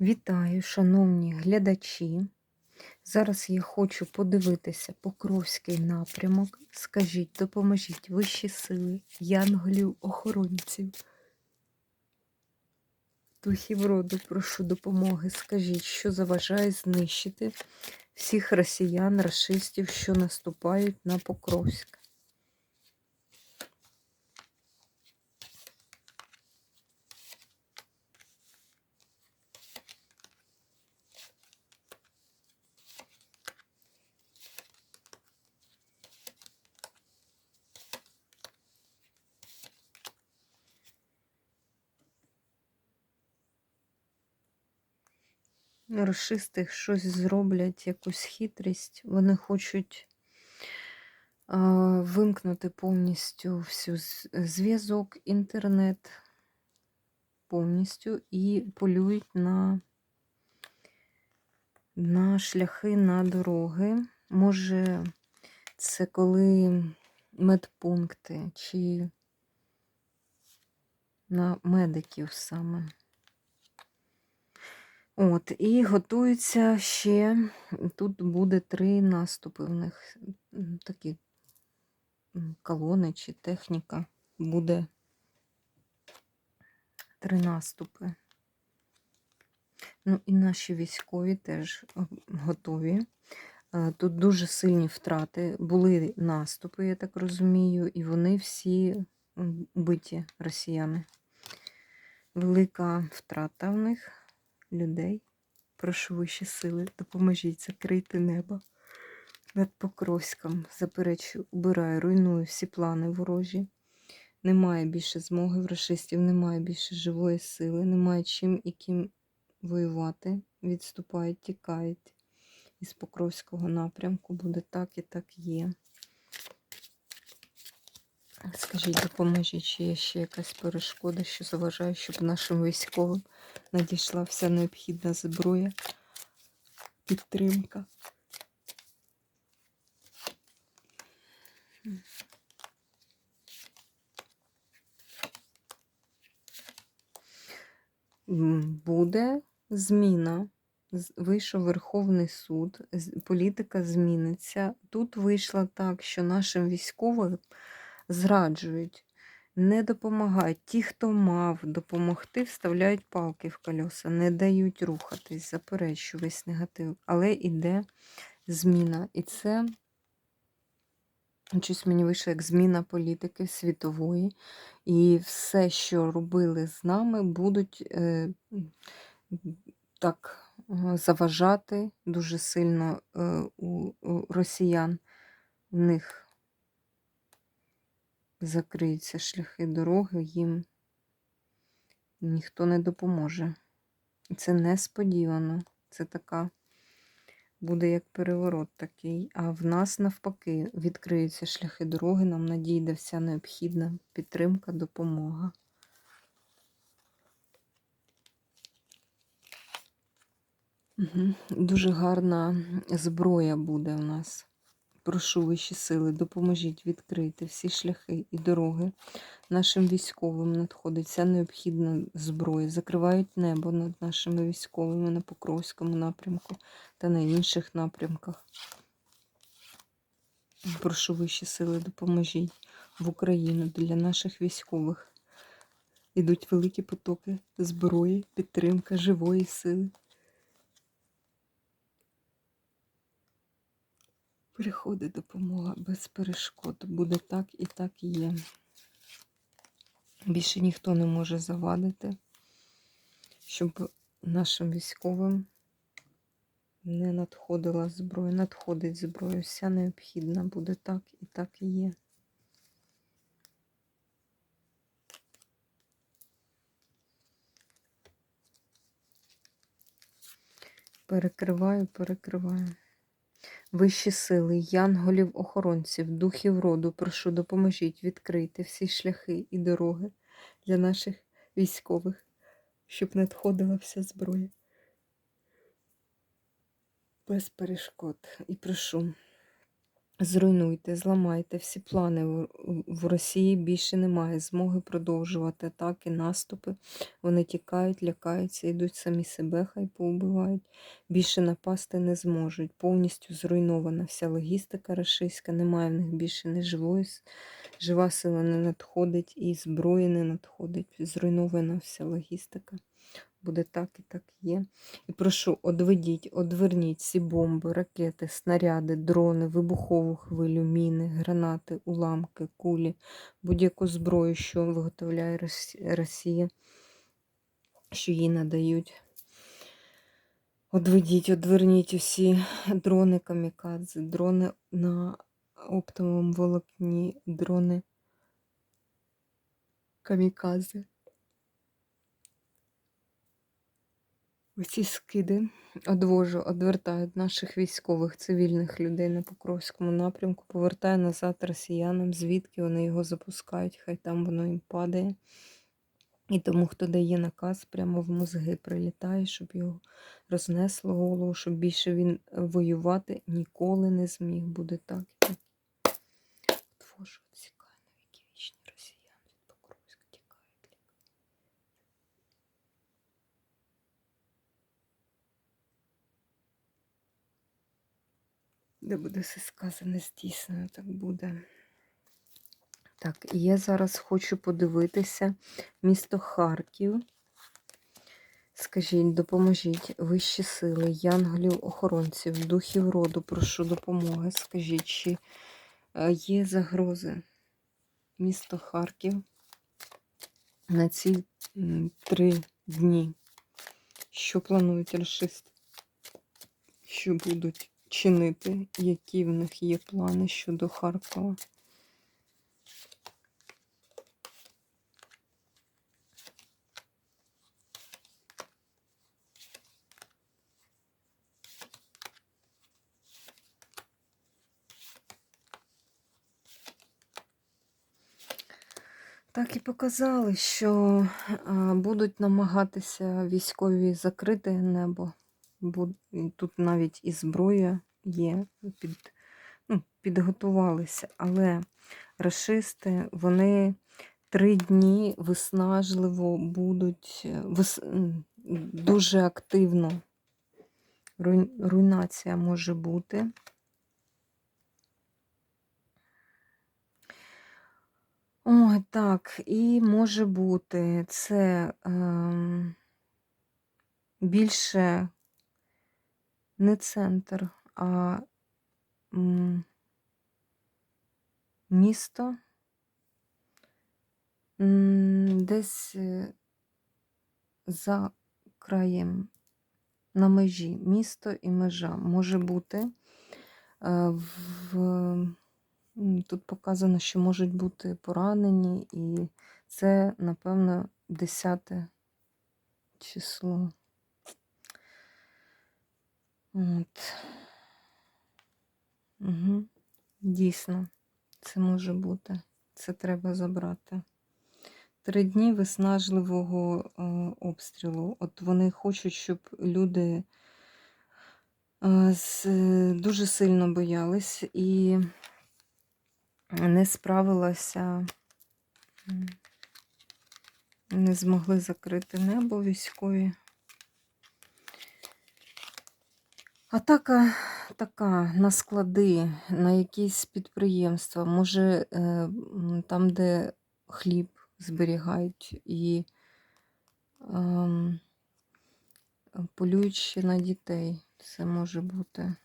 Вітаю, шановні глядачі. Зараз я хочу подивитися Покровський напрямок. Скажіть, допоможіть вищі сили, янголів, охоронців. Духів роду, прошу допомоги. Скажіть, що заважає знищити всіх росіян, расистів, що наступають на Покровськ. Рашисти щось зроблять, якусь хитрість. Вони хочуть а, вимкнути повністю всю зв'язок, інтернет повністю і полюють на, на шляхи, на дороги. Може, це коли медпункти чи на медиків саме. От, і готується ще, тут буде три наступи в них, такі колони чи техніка. Буде три наступи. Ну і наші військові теж готові. Е, Тут дуже сильні втрати. Були наступи, я так розумію, і вони всі м, убиті росіяни. Велика втрата в них людей. Прошу вищі сили, допоможіть закрити небо над Покровськом. Заперечую, убираю, руйную всі плани ворожі. Немає більше змоги в расистів, немає більше живої сили, немає чим і ким воювати. Відступають, тікають. Із Покровського напрямку буде так і так є. Скажіть, допоможіть, чи є ще якась перешкода, що заважає, щоб нашим військовим надійшла вся необхідна зброя, підтримка. Буде зміна. Вийшов Верховний суд, політика зміниться. Тут вийшло так, що нашим військовим зраджують, не допомагають. Ті, хто мав допомогти, вставляють палки в колеса, не дають рухатись, заперечую весь негатив. Але іде зміна. І це щось мені вийшло як зміна політики світової. І все, що робили з нами, будуть е, так е, заважати дуже сильно е, у, росіян. У них закриються шляхи дороги, їм ніхто не допоможе. Це несподівано. Це така буде як переворот такий. А в нас навпаки відкриються шляхи дороги, нам надійде вся необхідна підтримка, допомога. Угу. Дуже гарна зброя буде у нас. Прошу вищі сили, допоможіть відкрити всі шляхи і дороги. Нашим військовим надходить вся необхідна зброя. Закривають небо над нашими військовими на Покровському напрямку та на інших напрямках. Прошу вищі сили, допоможіть в Україну для наших військових. Ідуть великі потоки зброї, підтримка живої сили. Приходить допомога без перешкод. Буде так і так є. Більше ніхто не може завадити, щоб нашим військовим не надходила зброя. Надходить зброя, вся необхідна буде так і так і є. Перекриваю, перекриваю. Вищі сили, янголів, охоронців, духів роду, прошу, допоможіть відкрити всі шляхи і дороги для наших військових, щоб надходила вся зброя. Без перешкод. І прошу Зруйнуйте, зламайте всі плани в- Росії більше немає змоги продовжувати атаки, наступи. Вони тікають, лякаються, йдуть самі себе, хай поубивають. Більше напасти не зможуть. Повністю зруйнована вся логістика рашистська, немає в них більше ні живої, жива сила не надходить і зброї не надходить. Зруйнована вся логістика. Буде так і так є. І прошу, одведіть, одверніть всі бомби, ракети, снаряди, дрони, вибухову хвилю, міни, гранати, уламки, кулі, будь-яку зброю, що виготовляє Росія, що їй надають. Одведіть, одверніть усі дрони камікадзе, дрони на оптовому волокні, дрони камікадзе. Оці скиди одвожу, одвертають наших військових цивільних людей на Покровському напрямку, повертає назад росіянам, звідки вони його запускають, хай там воно їм падає. І тому, хто дає наказ, прямо в мозги прилітає, щоб його рознесло голову, щоб більше він е, воювати ніколи не зміг. Буде так. і так. Твожу, відсікає на віки вічні росіян від Покровська тікають. Де буде все сказане здійснено, так буде. Так, і я зараз хочу подивитися місто Харків. Скажіть, допоможіть вищі сили, янголів, охоронців, духів роду, прошу допомоги. Скажіть, чи е, є загрози місто Харків на ці три дні? Що планують расисти? Що будуть чинити? Які в них є плани щодо Харкова? Так і показали, що будуть намагатися військові закрити небо. Тут навіть і зброя є, під, ну, підготувалися. Але рашисти, вони три дні виснажливо будуть е, вис, дуже активно. Руйнація може бути. Ой, так, і може бути це ем, більше не центр, а місто. Десь е, за краєм на межі місто і межа може бути. Е, В, тут показано, що можуть бути поранені, і це, напевно, 10 число. От. Угу. Дійсно, це може бути. Це треба забрати. Три дні виснажливого е, обстрілу. От вони хочуть, щоб люди е, з, дуже сильно боялись і не справилася, не змогли закрити небо військові. Атака така на склади, на якісь підприємства, може е, там, де хліб зберігають і ем, полюють ще на дітей. Це може бути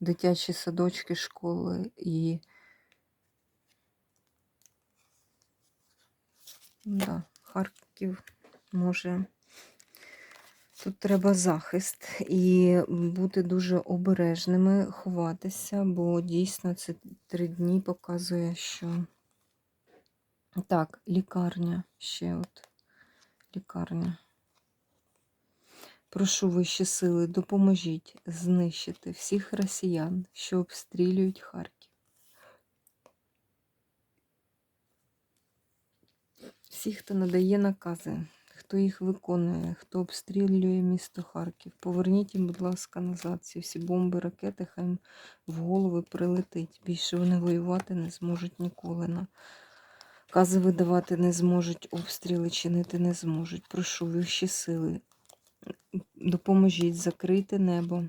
дитячі садочки, школи і да, Харків може. Тут треба захист і бути дуже обережними, ховатися, бо дійсно це три дні показує, що так, лікарня ще от лікарня. Прошу вищі сили, допоможіть знищити всіх росіян, що обстрілюють Харків. Всі, хто надає накази, хто їх виконує, хто обстрілює місто Харків. Поверніть їм, будь ласка, назад. Ці всі бомби, ракети, хай їм в голови прилетить. Більше вони воювати не зможуть ніколи. Накази видавати не зможуть, обстріли чинити не зможуть. Прошу вищі сили. Допоможіть закрити небо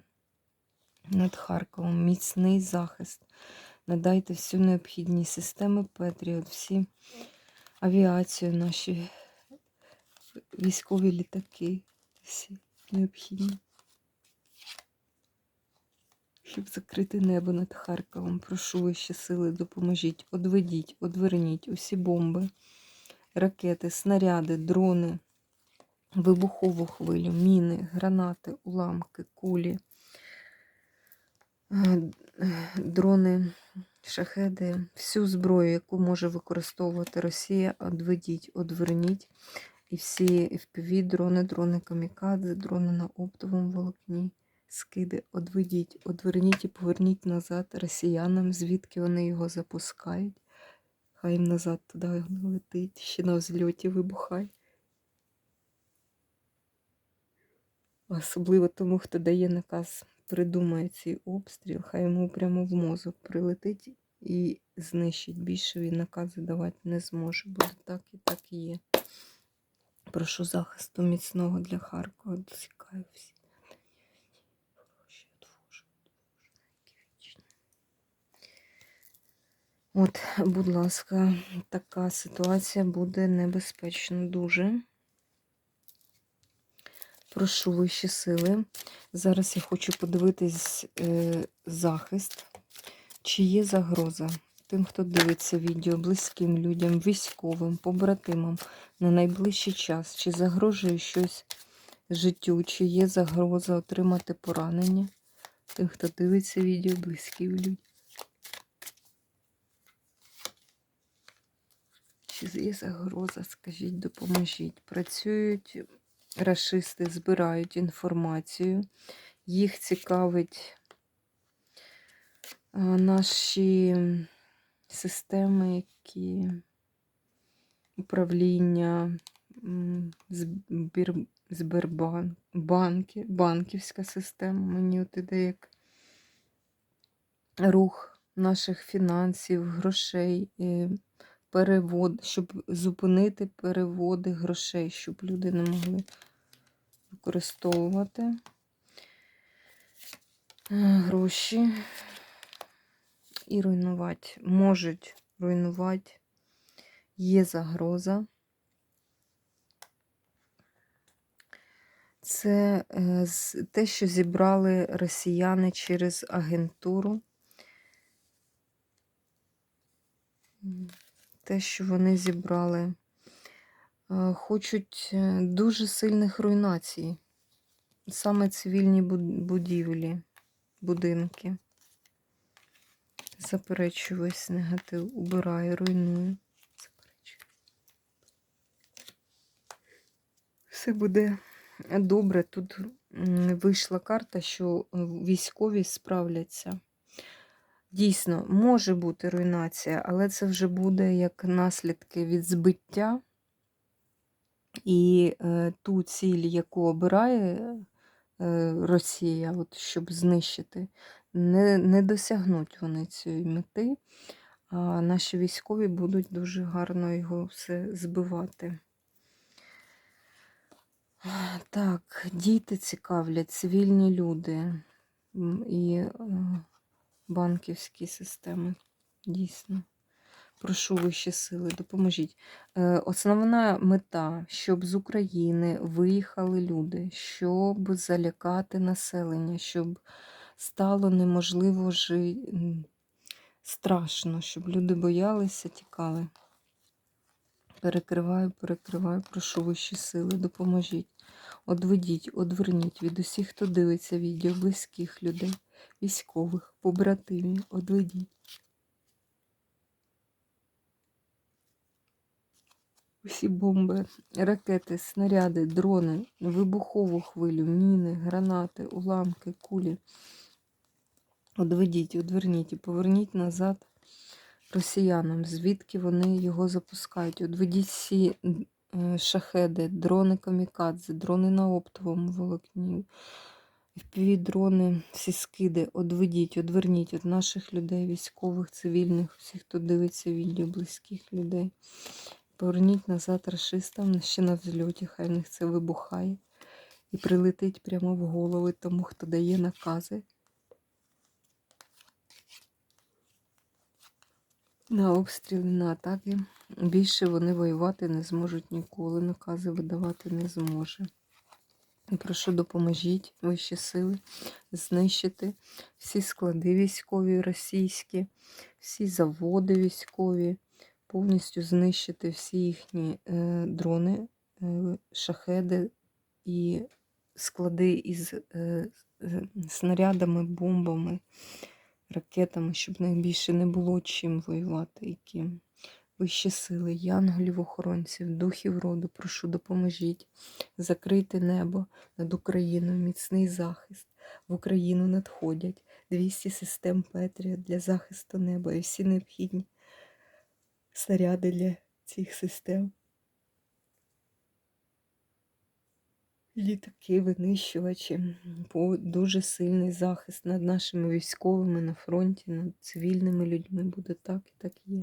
над Харковом, міцний захист. Надайте всю необхідні системи Петріот, всі авіацію, наші військові літаки, всі необхідні. Щоб закрити небо над Харковом, прошу вищі сили, допоможіть, одведіть, одверніть усі бомби, ракети, снаряди, дрони, вибухову хвилю, міни, гранати, уламки, кулі, е, дрони, шахеди, всю зброю, яку може використовувати Росія, одведіть, одверніть. І всі FPV, дрони, дрони камікадзе, дрони на оптовому волокні, скиди, одведіть, одверніть і поверніть назад росіянам, звідки вони його запускають. Хай їм назад туди летить, ще на взльоті вибухай. Особливо тому, хто дає наказ, придумає цей обстріл, хай йому прямо в мозок прилетить і знищить. Більше він накази давати не зможе. Буде так і так і є. Прошу захисту міцного для Харкова. Досікаю всі. От, будь ласка, така ситуація буде небезпечна дуже. Прошу вищі сили. Зараз я хочу подивитись е, захист, чи є загроза тим, хто дивиться відео, близьким людям, військовим, побратимам на найближчий час, чи загрожує щось життю, чи є загроза отримати поранення. Тим, хто дивиться відео, близьким людям. Чи є загроза, скажіть, допоможіть. Працюють рашисти, збирають інформацію. Їх цікавить наші системи, які управління, збір, збірбан, банки, банківська система. Мені от іде як рух наших фінансів, грошей, перевод, щоб зупинити переводи грошей, щоб люди не могли використовувати е, гроші і руйнувати. Можуть руйнувати. Є загроза. Це е, те, що зібрали росіяни через агентуру. Те, що вони зібрали, Е, хочуть е, дуже сильних руйнацій. Саме цивільні будівлі, будинки. Заперечую весь негатив, убираю, руйную. Все буде добре. Тут вийшла карта, що е, військові справляться. Дійсно, може бути руйнація, але це вже буде як наслідки від збиття. І е, ту ціль, яку обирає е, Росія, от, щоб знищити, не, не досягнуть вони цієї мети, а наші військові будуть дуже гарно його все збивати. Так, діти цікавлять, цивільні люди і е, банківські системи. Дійсно. Прошу вищі сили, допоможіть. Е, Основна мета, щоб з України виїхали люди, щоб залякати населення, щоб стало неможливо жити, страшно, щоб люди боялися, тікали. Перекриваю, перекриваю, прошу вищі сили, допоможіть. Одведіть, одверніть від усіх, хто дивиться відео, близьких людей, військових, побратимів, одведіть. Усі бомби, ракети, снаряди, дрони, вибухову хвилю, міни, гранати, уламки, кулі. Одведіть, одверніть і поверніть назад росіянам, звідки вони його запускають. Одведіть всі е, шахеди, дрони камікадзе, дрони на оптовому волокні, дрони, всі скиди, одведіть, одверніть від наших людей, військових, цивільних, всіх, хто дивиться відео, близьких людей. Поверніть назад рашистам ще на взльоті, хай в них це вибухає. І прилетить прямо в голови тому, хто дає накази. На обстріли, на атаки. Більше вони воювати не зможуть ніколи. Накази видавати не зможе. Прошу, допоможіть вищі сили знищити всі склади військові російські, всі заводи військові, повністю знищити всі їхні е, дрони, е, шахеди і склади із е, е, снарядами, бомбами, ракетами, щоб найбільше не було чим воювати. Яким. Вищі сили, янголів, охоронців, духів роду, прошу, допоможіть закрити небо над Україною, міцний захист. В Україну надходять 200 систем Петрія для захисту неба і всі необхідні снаряди для цих систем. Літаки, винищувачі, по дуже сильний захист над нашими військовими на фронті, над цивільними людьми буде так і так є.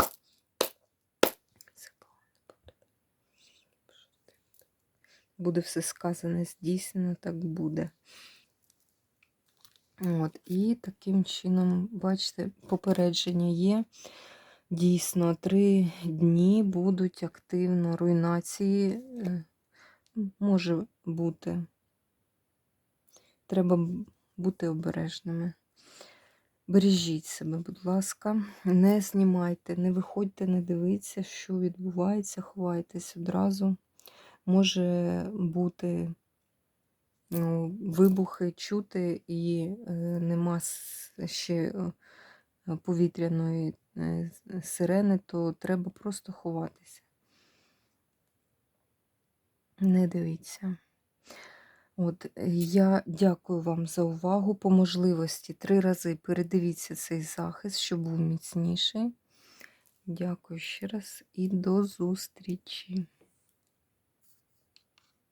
Буде все сказане, здійснено, так буде. От, і таким чином, бачите, попередження є. Дійсно, три дні будуть активно руйнації. е, Може бути. Треба бути обережними. Бережіть себе, будь ласка, не знімайте, не виходьте, не дивіться, що відбувається, ховайтесь одразу. Може бути ну, вибухи чути і е, нема ще е, повітряної е, сирени, то треба просто ховатися. Не дивіться. От, е, я дякую вам за увагу. По можливості три рази передивіться цей захист, щоб був міцніший. Дякую ще раз і до зустрічі.